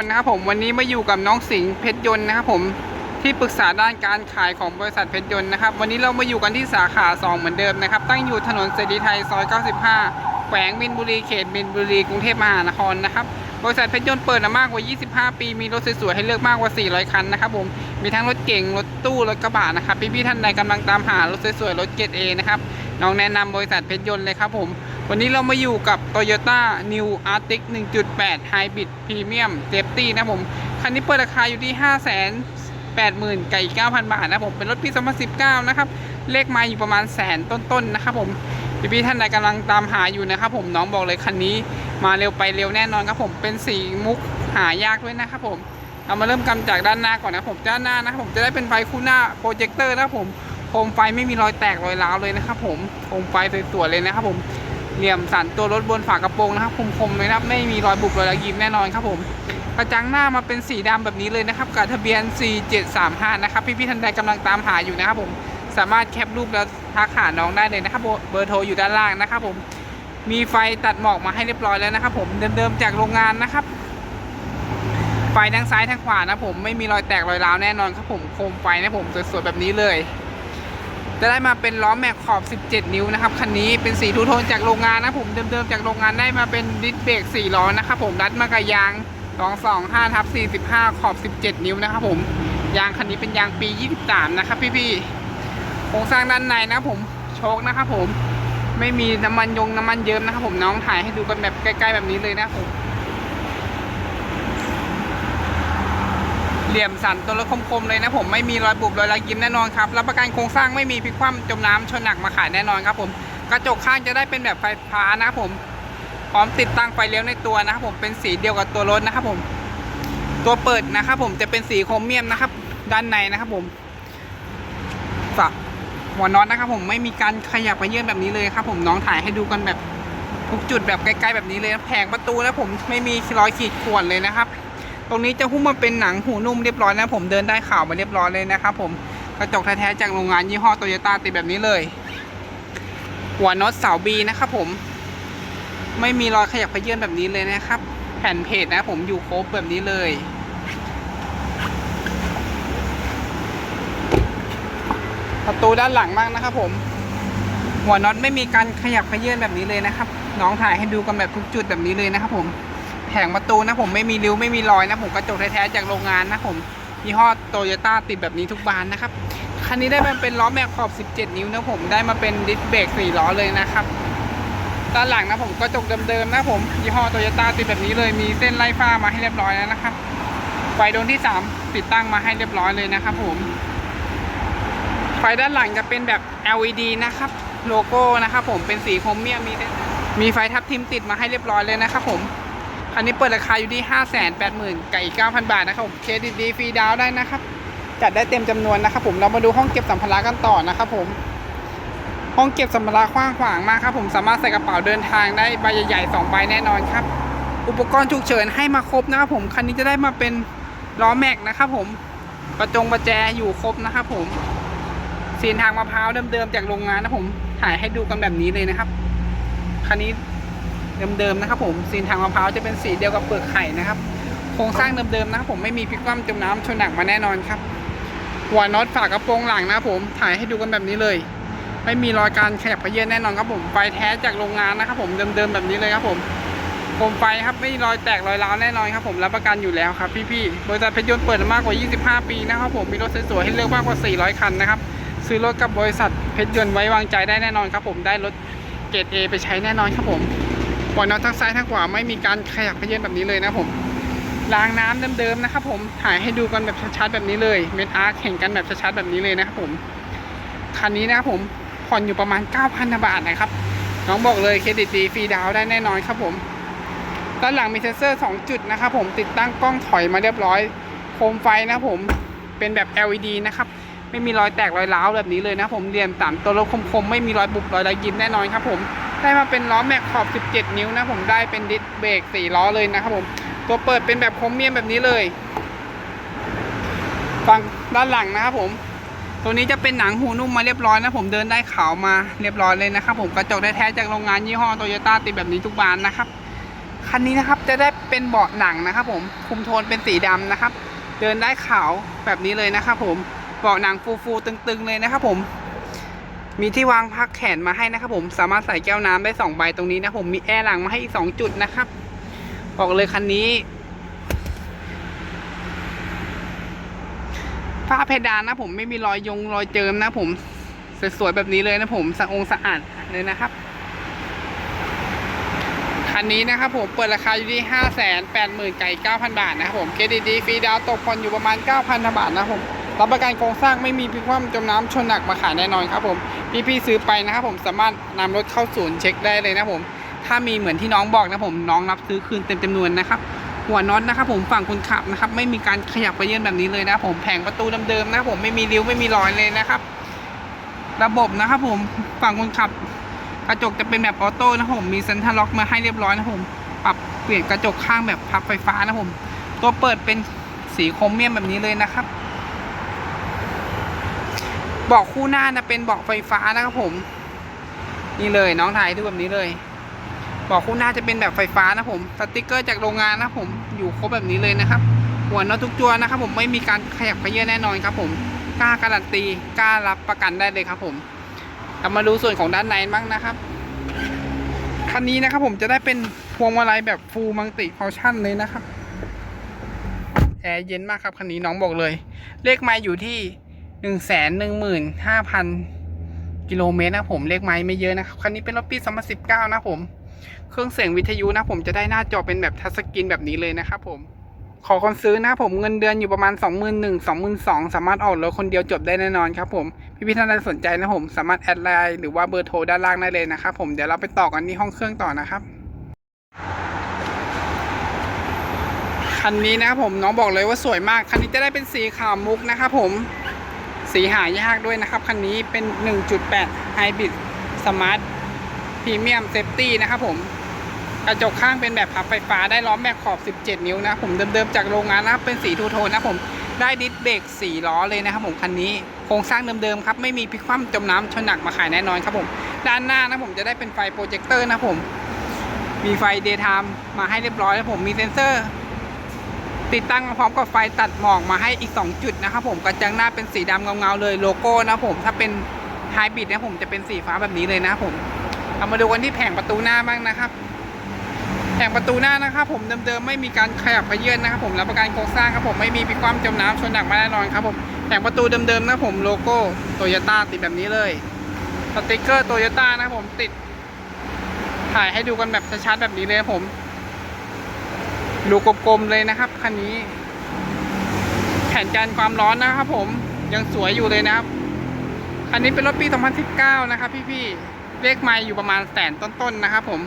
นนะครับผมวันนี้มาอยู่กับน้องสิงห์เพชรยนต์นะครับผมที่ปรึกษาด้านการขายของบริษัทเพชรยนต์นะครับ วันนี้เรามาอยู่กันที่สาขา 2 เหมือนเดิมนะครับ ตั้งอยู่ถนนเสรีไทยซอย 95 แขวงมินบุรีเขตมินบุรีกรุงเทพมหานครนะครับบริษัทเพชรยนต์เปิดมามากกว่า 25 ปี มีรถสวยๆให้เลือกมากกว่า 400 คันนะครับผมมีทั้งรถเก่งรถตู้รถกระบะนะครับพี่ๆท่านใดกำลังตามหารถสวยๆรถเกรดเอนะครับน้องแนะนำบริษัทเพชรยนต์เลยครับผม วันนี้เรามาอยู่กับ Toyota New Arctic 1.8 Hybrid Premium Safety นะผม คันนี้เปิดราคาอยู่ที่ 5 8 0 0 0 0 กับอีก9,000 บาทนะผม เป็นรถปี 2019 นะครับ เลขมาอยู่ประมาณแสนต้นๆ นะครับผม พี่ๆท่านใดกำลังตามหาอยู่นะครับผม น้องบอกเลยคันนี้มาเร็วไปเร็วแน่นอนครับผม เป็นสีมุกหายากด้วยนะครับผม เรามาเริ่มกำจากด้านหน้าก่อนนะผม ด้านหน้านะครับผมจะได้เป็นไฟคู่หน้าโปรเจคเตอร์นะครับผม โคมไฟไม่มีรอยแตกรอยร้าวเลยนะครับผม โคมไฟสวยๆเลยนะครับผม เหลี่ยมสันตัวรถบนฝากระโปรงนะครับคมๆเลยนะครับไม่มีรอยบุบรอยระยิมแน่นอนครับผมกระจังหน้ามาเป็นสีดำแบบนี้เลยนะครับกับทะเบียน 4735 นะครับพี่ๆท่านใดกำลังตามหาอยู่นะครับผมสามารถแคปรูปแล้วทักหาน้องได้เลยนะครับเบอร์โทรอยู่ด้านล่างนะครับผมมีไฟตัดหมอกมาให้เรียบร้อยแล้วนะครับผมเดิมๆจากโรงงานนะครับไฟทั้งซ้ายทั้งขวานะผมไม่มีรอยแตกรอยร้าวแน่นอนครับผมโคมไฟนะผมสวยๆแบบนี้เลย จะได้มาเป็นล้อแม็กขอบ 17 นิ้วนะครับคันนี้เป็นสีทูโทนจากโรงงานนะผมเดิมๆจากโรงงานได้มาเป็นดิสเบรก4ล้อนะครับผมรัดมากับยาง 225ทับ45 ขอบ 17 นิ้วนะครับผมยางคันนี้เป็นยางปี 23 นะครับพี่ๆโครงสร้างด้านในนะผมโชคนะครับผมไม่มีน้ำมันยงน้ำมันเยิ้มนะครับผมน้องถ่ายให้ดูกันแบบใกล้ ๆ แบบนี้เลยนะครับผม เหลี่ยมสันตัวรถคมๆเลยนะผมไม่มีรอยบุบรอยระยิมแน่นอนครับรับประกันโครงสร้างไม่มีพลิกคว่ำจมน้ำชนหนักมาขายแน่นอนครับผมกระจกข้างจะได้เป็นแบบไฟฟ้านะครับผมพร้อมติดตั้งไฟเลี้ยวในตัวนะครับผมเป็นสีเดียวกับตัวรถนะครับผม ตัวเปิดนะครับผมจะเป็นสีโครเมียมนะครับ ด้านในนะครับผมฝาหัวน็อตนะครับ ผมไม่มีการขยับไปเยื่อนแบบนี้เลยครับ ผมน้องถ่ายให้ดูกันแบบทุกจุดแบบใกล้ๆแบบนี้เลยแผงประตูนะผมไม่มีรอยขีดข่วนเลยนะครับ ตรงนี้จะหุ้มมาเป็นหนังหูนุ่มเรียบร้อยนะผมเดินได้ข่าวมาเรียบร้อยเลยนะครับผมกระจกแท้ๆจากโรงงานยี่ห้อโตโยต้าติดแบบนี้เลย หัวน็อตเสาบีนะครับผม ไม่มีรอยขยับเขยื่นแบบนี้เลยนะครับ แผ่นเพจนะผมอยู่ครบแบบนี้เลยประตูด้านหลังมากนะครับผม หัวน็อตไม่มีการขยับเขยื่นแบบนี้เลยนะครับ น้องถ่ายให้ดูกันแบบทุกจุดแบบนี้เลยนะครับผม แผงประตูนะผมไม่มีริ้วไม่มีรอยนะผมกระจกแท้ๆจากโรงงานนะผมยี่ห้อโตโยต้าติดแบบนี้ทุกบานนะครับคันนี้ได้มาเป็นล้อแม็กขอบ 17 นิ้วนะผมได้มาเป็นดิสเบรก4ล้อเลยนะครับด้านหลังนะผมกระจกเดิมๆนะผมยี่ห้อโตโยต้าติดแบบนี้เลยมีเส้นไล่ฟ้ามาให้เรียบร้อยแล้วนะครับไฟดวงที่ 3 ติดตั้งมาให้เรียบร้อยเลยนะครับผมไฟด้านหลังจะเป็นแบบ LED นะครับโลโก้นะครับผมเป็นสีโครเมียมมีมีไฟทับทิมติดมาให้เรียบร้อยเลยนะครับผม คันนี้เปิดราคาอยู่ที่ 5 8 0 0 0 0กับอีก9,000 บาทนะครับผมเครดิตดีฟรีดาวน์ได้นะครับ จัดได้เต็มจำนวนนะครับผมเรามาดูห้องเก็บสัมภาระกันต่อนะครับผม ห้องเก็บสัมภาระกว้างขวางมากครับผมสามารถใส่กระเป๋าเดินทางได้ใบใหญ่ๆ2ใบแน่นอนครับ อุปกรณ์ฉุกเฉินให้มาครบนะครับผมคันนี้จะได้มาเป็นล้อแม็กนะครับผมประจงประแจอยู่ครบนะครับผมสีนทางมะพร้าวเดิมๆจากโรงงานนะผมถ่ายให้ดูกันแบบนี้เลยนะครับคันนี้ เดิมๆนะครับผมสีทางมะพร้าวจะเป็นสีเดียวกับเปลือกไข่นะครับโครงสร้างเดิมๆนะครับผมไม่มีพิกคว่ำจมน้ำชนหนักมาแน่นอนครับหัวน็อตฝากระโปรงหลังนะครับผมถ่ายให้ดูกันแบบนี้เลย ไม่มีรอยการขยับเขยื้อนแน่นอนครับผมไฟแท้จากโรงงานนะครับผมเดิมๆแบบนี้เลยครับผมโคมไฟครับไม่มีรอยแตกรอยร้าวแน่นอนครับผมรับประกันอยู่แล้วครับพี่ๆบริษัทเพชรยนต์เปิดมามากกว่า 25 ปีนะครับผมมีรถสวยๆให้เลือกมากกว่า 400 คันนะครับซื้อรถกับบริษัทเพชรยนต์ไว้วางใจได้แน่นอนครับผมได้รถเกรด A ไปใช้แน่นอนครับผม หัวน็อตทั้งซ้ายทั้งขวาไม่มีการขยับเขยื้อนแบบนี้เลยนะผมล้างน้ำเดิมๆนะครับผมถ่ายให้ดูกันแบบชัดๆแบบนี้เลยเมทอาร์คเห็นกันแบบชัดๆแบบนี้เลยนะครับผมคันนี้นะครับผมผ่อนอยู่ประมาณ 9,000 บาทนะครับ น้องบอกเลยเครดิตดีฟรีดาวได้แน่นอนครับผมด้านหลังมีเซนเซอร์ 2 จุดนะครับผมติดตั้งกล้องถอยมาเรียบร้อย โคมไฟนะครับผมเป็นแบบ LED นะครับ ไม่มีรอยแตกรอยร้าวแบบนี้เลยนะผมเรียมต่ำตัวรถคมๆ ไม่มีรอยบุบรอยระยิมแน่นอนครับผม ได้มาเป็นล้อแม็กขอบ 17 นิ้วนะผมได้เป็นดิสเบรก4ล้อเลยนะครับผมตัวเปิดเป็นแบบโครเมียมแบบนี้เลยฝั่งด้านหลังนะครับผม ตัวนี้จะเป็นหนังหูนุ่มมาเรียบร้อยนะผมเดินได้ขาวมาเรียบร้อยเลยนะครับผมกระจกได้แท้จากโรงงานยี่ห้อโตโยต้าติดแบบนี้ทุกบานนะครับคันนี้นะครับจะได้เป็นเบาะหนังนะครับผมคุมโทนเป็นสีดำนะครับ เดินได้ขาวแบบนี้เลยนะครับผมเบาะหนังฟูๆตึงๆเลยนะครับผม มีที่วางพักแขนมาให้นะครับผมสามารถใส่แก้วน้ำได้สองใบตรงนี้นะผมมีแอร์หลังมาให้อีกสองจุดนะครับบอกเลยคันนี้ฝ้าเพดานนะผมไม่มีรอยยงรอยเจิมนะผมสวยๆแบบนี้เลยนะผมสะองสะอาดเลยนะครับคันนี้นะครับผมเปิดราคาอยู่ที่ห้าแสนแปดหมื่นไก่เก้าพันบาทนะครับผมเครดิตดีฟรีดาวตกผ่อนอยู่ประมาณเก้าพันบาทนะครับผม รับประกันโครงสร้างไม่มีพิคว่ำจมน้ำชนหนักมาขายแน่นอนครับผมพี่ๆซื้อไปนะครับผมสามารถนำรถเข้าศูนย์เช็คได้เลยนะผม ถ้ามีเหมือนที่น้องบอกนะผมน้องรับซื้อคืนเต็มจำนวนนะครับหัวน็อตนะครับผมฝั่งคนขับนะครับไม่มีการขยับไปเยื่อนแบบนี้เลยนะผมแผงประตูเดิมๆนะผมไม่มีริ้วไม่มีรอยเลยนะครับ ระบบนะครับผมฝั่งคนขับ กระจกจะเป็นแบบออโต้นะผมมีเซ็นทรัลล็อกมาให้เรียบร้อยนะผมปรับเปลี่ยนกระจกข้างแบบพับไฟฟ้านะผม ตัวเปิดเป็นสีโครเมียมแบบนี้เลยนะครับ เบาะคู่หน้านะเป็นเบาะไฟฟ้านะครับผม นี่เลยน้องถ่ายดูแบบนี้เลยเบาะคู่หน้าจะเป็นแบบไฟฟ้านะผมสติกเกอร์จากโรงงานนะผมอยู่ครบแบบนี้เลยนะครับ หัวน็อตทุกตัวนะครับ ผมไม่มีการขยับเขยื้อนแน่นอนครับ ผมกล้าการันตีกล้ารับประกันได้เลยครับ ผมเรามาดูส่วนของด้านในบ้างนะครับคันนี้นะครับผมจะได้เป็นพวงมาลัยแบบฟูลมังติฟังก์ชันเลยนะครับแอร์เย็นมากครับคันนี้น้องบอกเลย เลขไม้อยู่ที่ หนึ่งแสนหนึ่งหมื่นห้าพันกิโลเมตรนะผมเลขไม้ไม่เยอะนะครับคันนี้เป็นรถปีสองพันสิบเก้านะผม เครื่องเสียงวิทยุนะผมจะได้หน้าจอเป็นแบบทัชสกรีนแบบนี้เลยนะครับผม ขอคนซื้อนะผมเงินเดือนอยู่ประมาณ 2 1 0 0 0 2 2 0 0 0สามารถออกรถคนเดียวจบได้แน่นอนครับผม พี่พี่ๆท่านใดสนใจนะผมสามารถแอดไลน์หรือว่าเบอร์โทรด้านล่างได้เลยนะครับผมเดี๋ยวเราไปต่อกันที่ห้องเครื่องต่อนะครับคันนี้นะครับผมน้องบอกเลยว่าสวยมากคันนี้จะได้เป็นสีขาวมุกนะครับผม สีหายากด้วยนะครับ คันนี้เป็น 1.8 Hybrid Smart Premium Safety นะครับผมกระจกข้างเป็นแบบพับไฟฟ้าได้ล้อมแม็กขอบ 17 นิ้วนะผมเดิมๆจากโรงงานนะครับเป็นสีทูโทนนะผมได้ดิสเบรก4ล้อเลยนะครับผมคันนี้โครงสร้างเดิมๆครับไม่มีพลิกคว่ำจมน้ำชนหนักมาขายแน่นอนครับผม ด้านหน้านะผมจะได้เป็นไฟโปรเจคเตอร์นะผม มีไฟเดย์ไทม์มาให้เรียบร้อยแล้วผมมีเซ็นเซอร์ ติดตั้งมาพร้อมกับไฟตัดหมอกมาให้อีก 2 จุดนะครับผมกระจังหน้าเป็นสีดำเงาๆเลยโลโก้นะผมถ้าเป็นไฮบริดนะผมจะเป็นสีฟ้าแบบนี้เลยนะผมเอามาดูกันที่แผงประตูหน้าบ้างนะครับแผงประตูหน้านะครับผมเดิมๆไม่มีการขยับขยื่นนะครับผมรับประกันโครงสร้างครับผมไม่มีพิความจมน้ำชนหนักมาแน่นอนครับผมแผงประตูเดิมๆนะผมโลโก้โตโยต้าติดแบบนี้เลยสติกเกอร์โตโยต้านะครับผมติดถ่ายให้ดูกันแบบชัดๆแบบนี้เลยครับผม รูกลมๆเลยนะครับคันนี้ แผ่นกันความร้อนนะครับผมยังสวยอยู่เลยนะครับ คันนี้เป็นรถปี 2019 นะครับ พี่ๆเลขไมล์อยู่ประมาณแสนต้นๆนะครับ ผม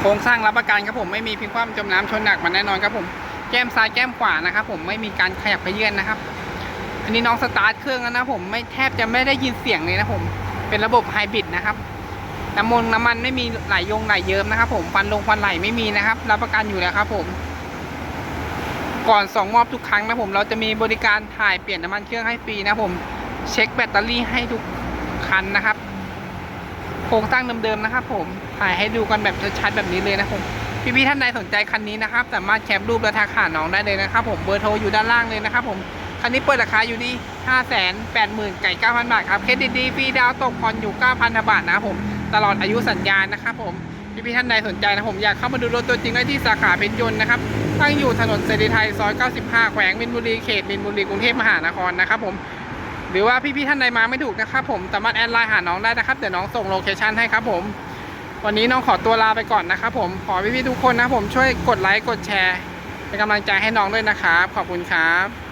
โครงสร้างรับประกันครับผมไม่มีพลิกคว่ำจมน้ำชนหนักมาแน่นอนครับผมแก้มซ้ายแก้มขวานะครับ ผมไม่มีการขยับไปเยื่อนนะครับ อันนี้น้องสตาร์ทเครื่องแล้วนะผมไม่แทบจะไม่ได้ยินเสียงเลยนะผม เป็นระบบไฮบริดนะครับ น้ำมันน้ำมันไม่มีไหลยงไหลเยิ้มนะครับ ผมฟันลงฟันไหลไม่มีนะครับ รับประกันอยู่แล้วครับ ผม ก่อนส่งมอบทุกครั้งนะผม เราจะมีบริการถ่ายเปลี่ยนน้ำมันเครื่องให้ฟรีนะผม เช็คแบตเตอรี่ให้ทุกคันนะครับโครงสร้างเดิมๆนะครับ ผมถ่ายให้ดูกันแบบชัดๆแบบนี้เลยนะผมพี่ๆท่านใดสนใจคันนี้นะครับ สามารถแคปรูปและทักหาน้องได้เลยนะครับ ผมเบอร์โทรอยู่ด้านล่างเลยนะครับ ผมคันนี้เปิดราคาอยู่ที่ห้าแสนแปดหมื่นไก่เก้าพันบาทครับ เครดิตดีฟรีดาวตกผ่อนอยู่เก้าพันบาทนะครับผม ตลอดอายุสัญญาณนะครับผมพี่ๆท่านใดสนใจนะผมอยากเข้ามาดูรถตัวจริงได้ที่สาขาเพชรยนต์นะครับตั้งอยู่ถนนเสรีไทยซอย 95 แขวงมินบุรีเขตมินบุรีกรุงเทพมหานครนะครับผมหรือว่าพี่ๆท่านใดมาไม่ถูกนะครับผมสามารถแอดไลน์หาน้องได้นะครับเดี๋ยวน้องส่งโลเคชั่นให้ครับผมวันนี้น้องขอตัวลาไปก่อนนะครับผมขอพี่ๆทุกคนนะผมช่วยกดไลค์กดแชร์เป็นกำลังใจให้น้องด้วยนะครับขอบคุณครับ